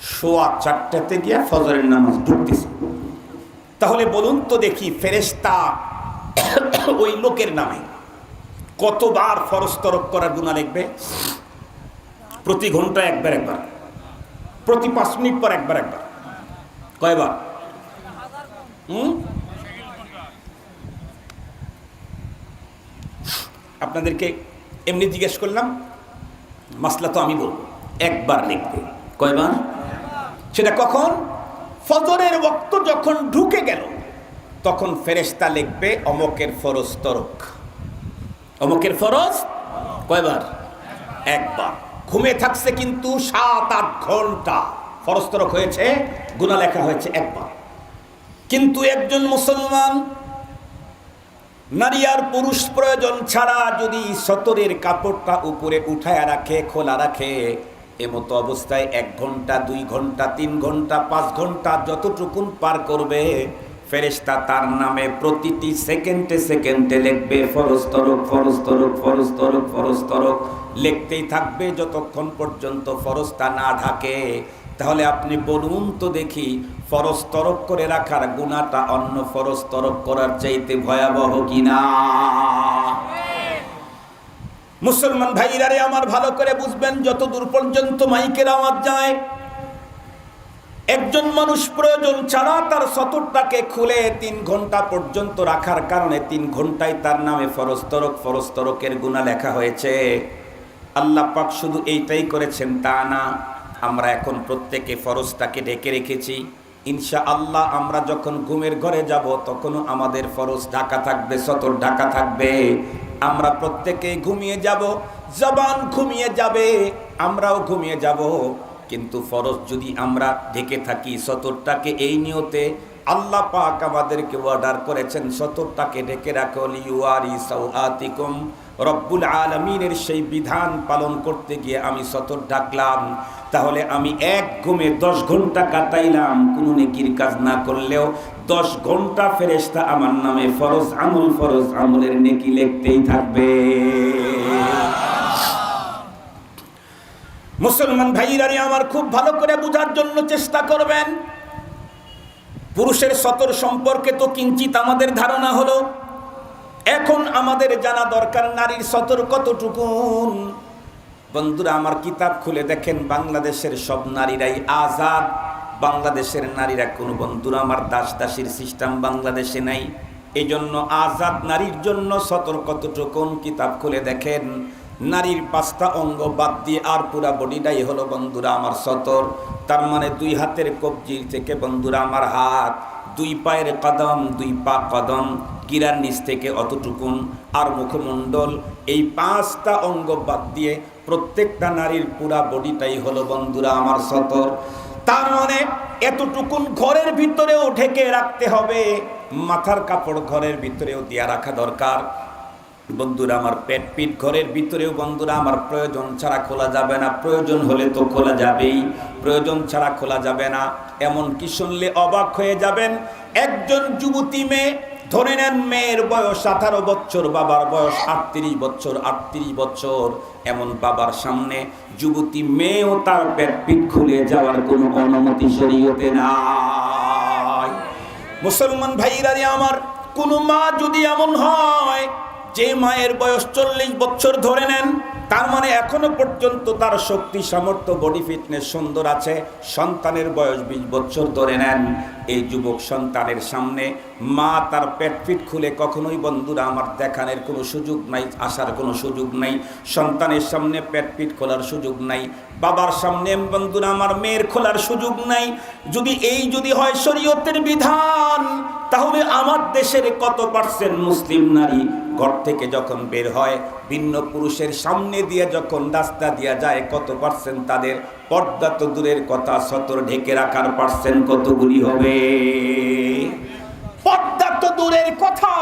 সোয়া চারটাতে গিয়া ফজরের নামাজ ঢুকতেছে। তাহলে বলুন তো দেখি ফেরেস্তা ওই লোকের নামে কতবার ফরজ তরক করার গুণা লিখবে? প্রতি ঘণ্টা একবার একবার। প্রতি পাঁচ মিনিট পর একবার একবার। কয়বার? হুম? আপনাদেরকে এমনি জিজ্ঞেস করলাম, মাসলা তো আমি বলব, একবার লিখবে। কয়বার? সেটা কখন? ফজরের বক্ত যখন ঢুকে গেল, তখন ফেরেশতা লিখবে, অমকের ফরজ তরক। অমকের ফরজ? কয়বার? একবার। ঘুমে থাকছে কিন্তু সাত আট ঘণ্টা। ফরজ তরক হয়েছে গুণা লেখা হয়েছে একবার। কিন্তু একজন মুসলমান, নারী আর পুরুষ প্রয়োজন ছাড়া যদি সতরের কাপড়টা উপরে উঠায় রাখে, খোলা রাখে এমতো অবস্থায় এক ঘণ্টা, দুই ঘণ্টা, তিন ঘণ্টা, পাঁচ ঘণ্টা যতটুকুন পার করবে, ফেরেশতা তার নামে প্রতিটি সেকেন্ডে সেকেন্ডে লিখবে, ফরজ তরক ফরজ তরক ফরজ তরক ফরজ তরক। লিখতেই থাকবে যতক্ষণ পর্যন্ত ফরজটা না ঢাকে। তাহলে আপনি বলুন তো দেখি, ফরজ করে রাখার গুণাটা অন্য ফরজ করার চাইতে ভয়াবহ কিনা? মুসলমান ভাইরারে আমার ভালো করে বুঝবেন যত দূর পর্যন্ত মাইকের আওয়াজ যায়। একজন মানুষ প্রয়োজন ছাড়া তার সতরটাকে খুলে তিন ঘণ্টা পর্যন্ত রাখার কারণে তিন ঘন্টায় তার নামে ফরস্তরক, ফরস্তরকের গুণা লেখা হয়েছে। আল্লাহ পাক শুধু এইটাই করেছেন, তা না, আমরা এখন প্রত্যেকে ফরজটাকে ঢেকে রেখেছি। ইনশা আল্লাহ আমরা যখন ঘুমের ঘরে যাব, তখনও আমাদের ফরজ ঢাকা থাকবে, সতর ঢাকা থাকবে। আমরা প্রত্যেকেই ঘুমিয়ে যাব, জবান ঘুমিয়ে যাবে, আমরাও ঘুমিয়ে যাব। কিন্তু ফরজ যদি আমরা ঢেকে থাকি সতরটাকে এই নিয়তে আল্লাহ পাক আমাদেরকে অর্ডার করেছেন সতরটাকে ঢেকে রাখো, লিউয়ারি সাউআতিকুম। রব্বুল আলমিনের সেই বিধান পালন করতে গিয়ে আমি সতর ডাকলাম তাহলে আমি এক ঘুমে দশ ঘণ্টা কাটাইলাম, কোনো নেকির কাজ না করলেও দশ ঘণ্টা ফেরেস্তা আমার নামে ফরজ আমল, ফরজ আমলের নেকি লিখতেই থাকবে। মুসলমান ভাইরানি আমার খুব ভালো করে বোঝার জন্য চেষ্টা করবেন। পুরুষের সতর সম্পর্কে তো কিঞ্চিত আমাদের ধারণা হলো। এখন আমাদের জানা দরকার নারীর সতর কতটুকুন। বন্ধুরা, আমার কিতাব খুলে দেখেন, বাংলাদেশের সব নারীরাই আজাদ, বাংলাদেশের নারীরা কোনো বন্ধুরা আমার দাস দাসীর সিস্টেম বাংলাদেশে নাই। এই জন্য আজাদ নারীর জন্য সতর কতটুকুন কিতাব খুলে দেখেন। নারীর পাঁচটা অঙ্গ বাদ দিয়ে আর পুরা বডিটাই হলো বন্ধুরা আমার সতর। তার মানে দুই হাতের কবজি থেকে বন্ধুরা আমার হাত, দুই পায়ের কদম, দুই পা কদম, গিরার নিচ থেকে অতটুকুন আর মুখমণ্ডল। এই পাঁচটা অঙ্গ বাদ দিয়ে প্রত্যেকটা নারীর পুরা বডিটাই হলো বন্ধুরা আমার সতর। তার মানে এতটুকুন ঘরের ভিতরেও ঢেকে রাখতে হবে। মাথার কাপড় ঘরের ভিতরেও দিয়া রাখা দরকার। বন্ধুরা, আমার পেট পিট ঘরের ভিতরেও বন্ধুরা, আমার প্রয়োজন ছাড়া খোলা যাবে না। প্রয়োজন হলে তো খোলা যাবেই। প্রয়োজন ছাড়া খোলা যাবে না। এমন কি শুনলে অবাক হয়ে যাবেন? একজন যুবতী মেয়ে, ধরে নেন মেয়ের বয়স আঠারো বছর, বাবার বয়স আটত্রিশ বছর আটত্রিশ বছর, এমন বাবার সামনে যুবতী মেয়েও তার পেট পিট খুলে যাওয়ার কোনো অনুমতি শরীয়তে নাই। মুসলমান ভাইরারে আমার, কোনো মা যদি এমন হয় যে মায়ের বয়স চল্লিশ বছর ধরে নেন, তার মানে এখনও পর্যন্ত তার শক্তি, সামর্থ্য বডি ফিটনেস সুন্দর আছে। সন্তানের বয়স বিশ বছর ধরে নেন। এই যুবক সন্তানের সামনে মা তার পেট ফিট খুলে কখনোই বন্ধুরা আমার দেখানোর কোনো সুযোগ নাই, আসার কোনো সুযোগ নাই। সন্তানের সামনে পেট পিট খোলার সুযোগ নাই। বাবার সামনে বন্ধুরা আমার মেয়ের খোলার সুযোগ নাই। যদি এই যদি হয় শরীয়তের বিধান, তাহলে আমার দেশের কত পার্সেন্ট মুসলিম নারী ঘর থেকে যখন বের হয়, ভিন্ন পুরুষের সামনে দিয়ে যখন রাস্তা দিয়া যায়, কত পার্সেন্ট তাদের পর্দা তো দূরের কথা, সতর ঢেকে রাখার পার্সেন্ট কতগুলি হবে? পর্দা তো দূরের কথা,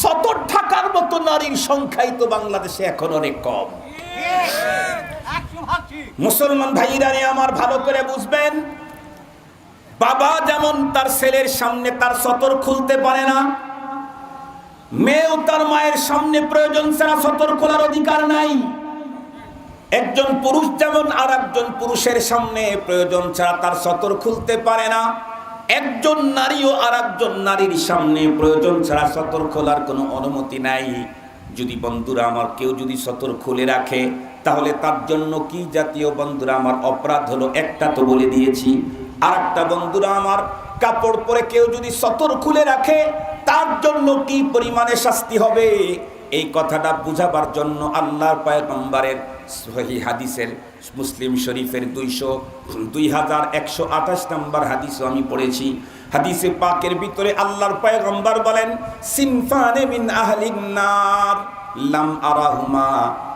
সতর ঢাকার মতো নারীর সংখ্যাই তো বাংলাদেশে এখন অনেক কম। মুসলমান ভাইরা আমার ভালো করে বুঝবেন, বাবা যেমন তার ছেলের সামনে তার সতর খুলতে পারে না মেয়েও তার মায়ের সামনে প্রয়োজন ছাড়া সতর খোলার অধিকার নাই। একজন পুরুষ যেমন আর একজন পুরুষের সামনে প্রয়োজন ছাড়া তার সতর খুলতে পারে না। একজন নারীও আর একজন নারীর সামনে প্রয়োজন ছাড়া সতর খোলার কোনো অনুমতি নাই। যদি বন্ধুরা আমার কেউ যদি সতর খুলে রাখে, তাহলে তার জন্য কি জাতীয় বন্ধুরা আমার অপরাধ হলো? একটা তো বলে দিয়েছি। আর একটা বন্ধুরা আমার কাপড় পরে কেউ যদি সতর খুলে রাখে, তার জন্য কি পরিমাণে শাস্তি হবে? এই কথাটা বুঝাবার জন্য আল্লাহর পায়গম্বরের সহি হাদিসের মুসলিম শরীফের দুইশো, দুই হাজার একশো আঠাশ নম্বর হাদিসও আমি পড়েছি। হাদিসে পাকের ভিতরে আল্লাহর পায়গম্বর বলেন, সিনফানে মিন আহলিন নার। লাম আরাহুমা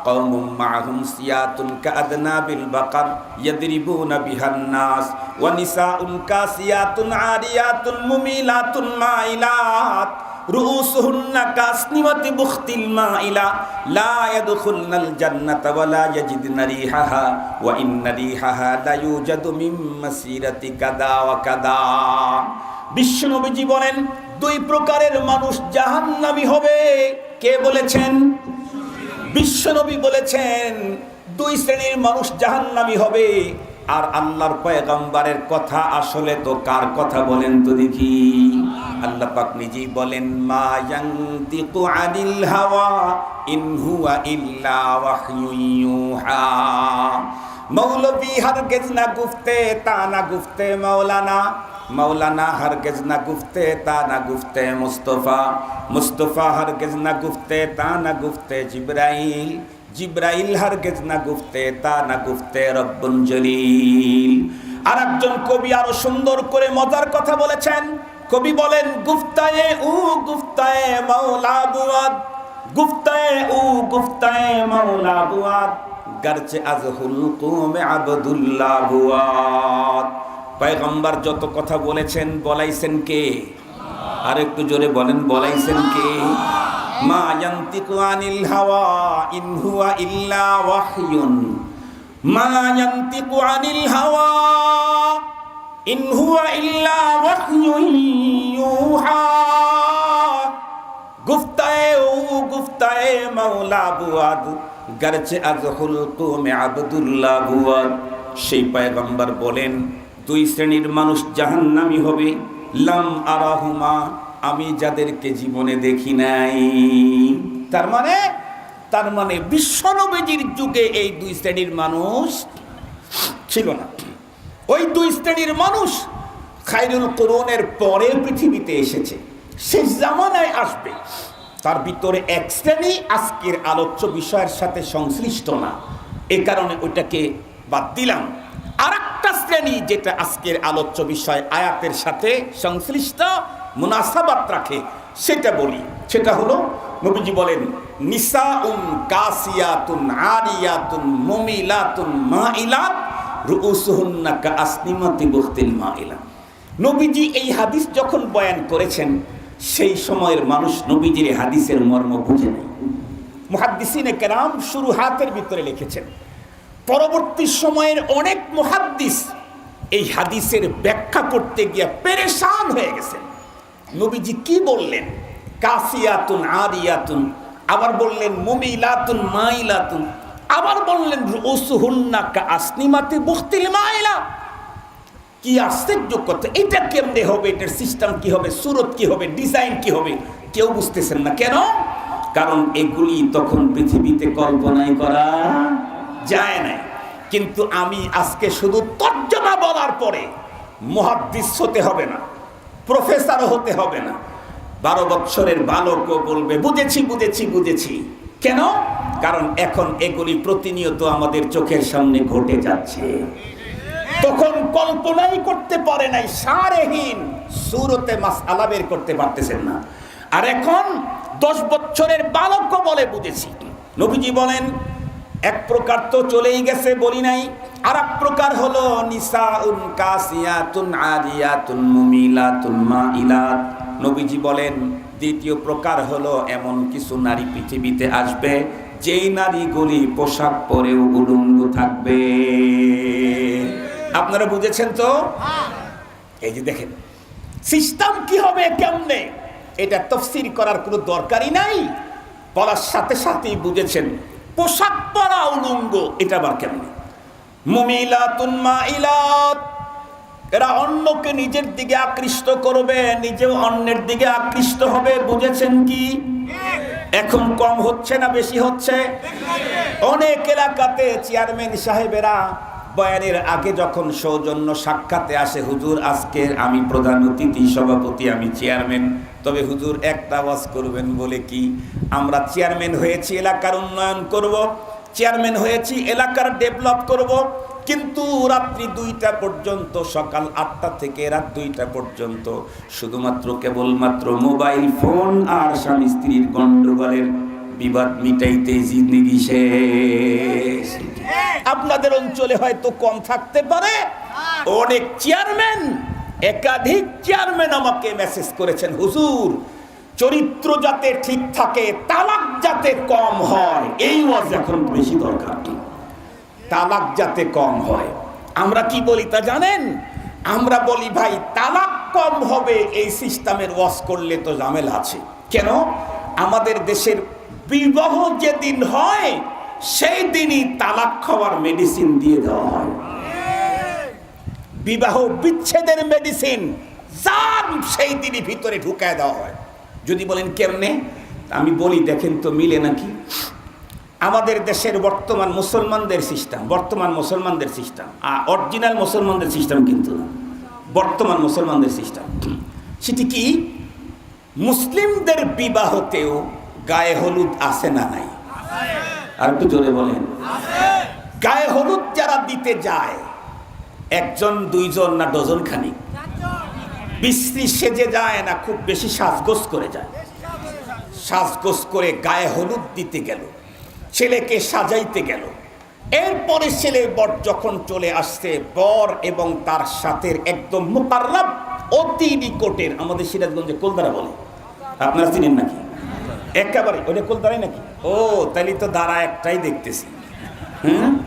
قوم معهم سيات كأذناب البقر يضربون بها الناس ونساء كاسيات عاريات مميلات مائلات رؤوسهن كأسنمة بخت المائلة لا يدخلن الجنة ولا يجدن ريحها وإن ريحها لا يوجد من مسيرة كذا وكذا বিশ্বনবীজি বলেন দুই প্রকারের মানুষ জাহান্নামী হবে। কে বলেছেন? বিশ্বনবী বলেছেন, দুই শ্রেণির মানুষ জাহান্নামী হবে। আর আল্লাহর পয়গম্বরের কথা আসলে তো কার কথা বলেন তো দেখি। আল্লাহ পাক নিজেই বলেন, মা ইয়ান্তিকু আনিল হাওয়া, ইন হুয়া ইল্লা ওয়াহয়ুন ইউহা। মৌলবী হারগেজ না গুফতে, তা না গুফতে মৌলানা। মৌলানা হরগজ না গুফতে, তা না গুফতে মুস্তফা। মুস্তফা হরগজ না গুফতে, তা না গুফতে জিব্রাইল। জিব্রাইল হরগজ না গুফতে, তা না গুফতে রব্বুল জলিল। আর একজন কবি আরও সুন্দর করে মজার কথা বলেছেন। কবি বলেন, গুফতায়ে উ, গুফতায়ে মাওলা বুয়াদ। গুফতায়ে উ, গুফতায়ে মাওলা বুয়াদ। গরচে আজ হুলকুমে আবদুল্লাহ বুয়াদ পয়গম্বর যত কথা বলেছেন, বলাইছেন কে? আর একটু জোরে বলেন, বলাইছেন কে? মা ইয়ান্তিকু আনিল হাওয়া ইন হুয়া ইল্লা ওয়াহয়ুন মা ইয়ান্তিকু আনিল হাওয়া ইন হুয়া ইল্লা ওয়াহয়ুন ইউহা। গুফতায়ে ও গুফতায়ে মাওলা বুয়াদ। গরচে আবদুল্লাহ বুয়াদ সেই পয়গম্বর বলেন, দুই শ্রেণির মানুষ জাহান্নামি হবে। লাম আরাহুমা, আমি যাদেরকে জীবনে দেখি নাই। তার মানে তার মানে বিশ্বনবীজির যুগে এই দুই শ্রেণির মানুষ ছিল না। ওই দুই শ্রেণির মানুষ খাইরুল করুনের পরে পৃথিবীতে এসেছে। শেষ জামানায় আসবে। তার ভিতরে এক শ্রেণি আজকের আলোচ্য বিষয়ের সাথে সংশ্লিষ্ট না। এ কারণে ওইটাকে বাদ দিলাম। আর একটা শ্রেণি যেটা আজকের আলোচ্য বিষয় আয়াতের সাথে সংশ্লিষ্ট, মুনাসাবাত রাখে, সেটা বলি। সেটা হলো, নবীজি বলেন, নিসাউন কাসিয়াতুন আরিয়াতুন মুমিলাতুন মাইলাত রুউসুহুন্না কা আসনিমাতি বুখতিল মাইলা নবীজি এই হাদিস যখন বয়ান করেছেন সেই সময়ের মানুষ নবীজির হাদিসের মর্ম বুঝে নেই। মুহাদ্দিসিনে কেরাম শুরু হাতের ভিতরে লিখেছেন, পরবর্তী সময়ের অনেক মুহাদ্দিস এই হাদিসের ব্যাখ্যা করতে গিয়ে পেরেশান হয়ে গেছেন। নবীজি কি বললেন? কাসিয়াতুন আরিয়াতুন, আবার বললেন মুমিলাতুন, মাইলাতুন, আবার বললেন ওসুহুন্না কা আসনিমাতি বুখতিল মাইলা। কি আশ্চর্য কথা এটা কেমনে হবে, এটার সিস্টেম কি হবে, সুরত কি হবে ডিজাইন কি হবে, কেউ বুঝতেছেন না। কেন? কারণ এগুলি তখন পৃথিবীতে কল্পনাই করা যায় নাই। কিন্তু আমি আজকে শুধু তর্জমা বলার পরে মহাদ্দিস হতে হবে না প্রফেসর হতে হবে না। বারো বৎসরের বালকও বলবে, বুঝেছি বুঝেছি বুঝেছি। কেন? কারণ এখন এগুলি প্রতিনিয়ত আমাদের চোখের সামনে ঘটে যাচ্ছে। তখন কল্পনাই করতে পারে নাই, সারেহীন। সুরতে মাস আলা বের করতে পারতেছেন না। আর এখন দশ বছরের বালক বলে বুঝেছি। নবীজি বলেন, এক প্রকার তো চলেই গেছে বলি নাই আর এক প্রকার হলো নিসাউন কাসিয়াতুন আরিয়াতুন মুমিলাতুন মাইলাত। নবীজি বলেন, দ্বিতীয় প্রকার হলো এমন কিছু নারী পৃথিবীতে আসবে, যেই নারীগুলি পোশাক পরেও উলঙ্গ থাকবে। আপনারা বুঝেছেন তো? এই যে দেখেন, সিস্টেম কি হবে কেমনে? এটা তফসির করার কোনো দরকারই নাই। বলার সাথে সাথেই বুঝেছেন, পোশাক পরা উলঙ্গ, এটা আবার কেমন? মুমিলাতুন এরা অন্যকে নিজের দিকে আকৃষ্ট করবে, নিজেও অন্যের দিকে আকৃষ্ট হবে, বুঝেছেন কি? এখন কম হচ্ছে না বেশি হচ্ছে? অনেক এলাকাতে চেয়ারম্যান সাহেবেরা বয়ানের আগে যখন সৌজন্য সাক্ষাতে আসে, হুজুর, আজকে আমি প্রধান অতিথি, সভাপতি, আমি চেয়ারম্যান। তবে হুজুর, একটা ওয়াজ করবেন বলে কি, আমরা চেয়ারম্যান হয়েছি, এলাকার উন্নয়ন করব, চেয়ারম্যান হয়েছি, এলাকার ডেভেলপ করব। কিন্তু রাত্রি দুইটা পর্যন্ত, সকাল আটটা থেকে রাত দুইটা পর্যন্ত শুধুমাত্র কেবলমাত্র মোবাইল ফোন আর স্বামী স্ত্রীর গণ্ডগোলের বিবাদ মিটাইতে জিন্দিগি শেষ আপনাদের অঞ্চলে হয়তো কম থাকতে পারে। অনেক চেয়ারম্যান, একাধিক চেয়ারম্যান আমাকে মেসেজ করেছেন, হুজুর, চরিত্র যাতে ঠিক থাকে, তালাক যাতে কম হয়। এই ওয়াজ এখন বেশি দরকার। তালাক যাতে কম হয়। আমরা কি বলি তা জানেন? আমরা বলি, ভাই, তালাক কম হবে, এই সিস্টেমের ওয়াশ করলে তো ঝামেলা আছে। কেন? আমাদের দেশের বিবাহ যেদিন হয় সেই দিনই তালাক খাওয়ার মেডিসিন দিয়ে দেওয়া হয়। বিবাহ বিচ্ছেদের মেডিসিন যার সেই দিনই ভিতরে ঢুকায় দেওয়া হয়। যদি বলেন কেমনে? আমি বলি, দেখেন তো মিলে নাকি? আমাদের দেশের বর্তমান মুসলমানদের সিস্টেম বর্তমান মুসলমানদের সিস্টেম আর অরিজিনাল মুসলমানদের সিস্টেম কিন্তু বর্তমান মুসলমানদের সিস্টেম সেটি কি? মুসলিমদের বিবাহতেও গায়ে হলুদ আছে না নাই? আর একটু জোরে বলেন। গায়ে হলুদ যারা দিতে যায়, একজন, দুইজন না ডজন খানি বিশ্রী সেজে যায় না, খুব বেশি সাজগোজ করে যায়। সাজগোজ করে গায়ে হলুদ দিতে গেল, ছেলেকে সাজাইতে গেল। এরপরে ছেলে বর যখন চলে আসছে, বর এবং তার সাথে একদম মোকাররাব অতি নিকটের, আমাদের সিরাজগঞ্জে কলদারা বলে। আপনারা চিনেন নাকি? একেবারে ওটা দাঁড়ায় নাকি? ও তাহলে তো দাঁড়া একটাই দেখতেছি। হুম?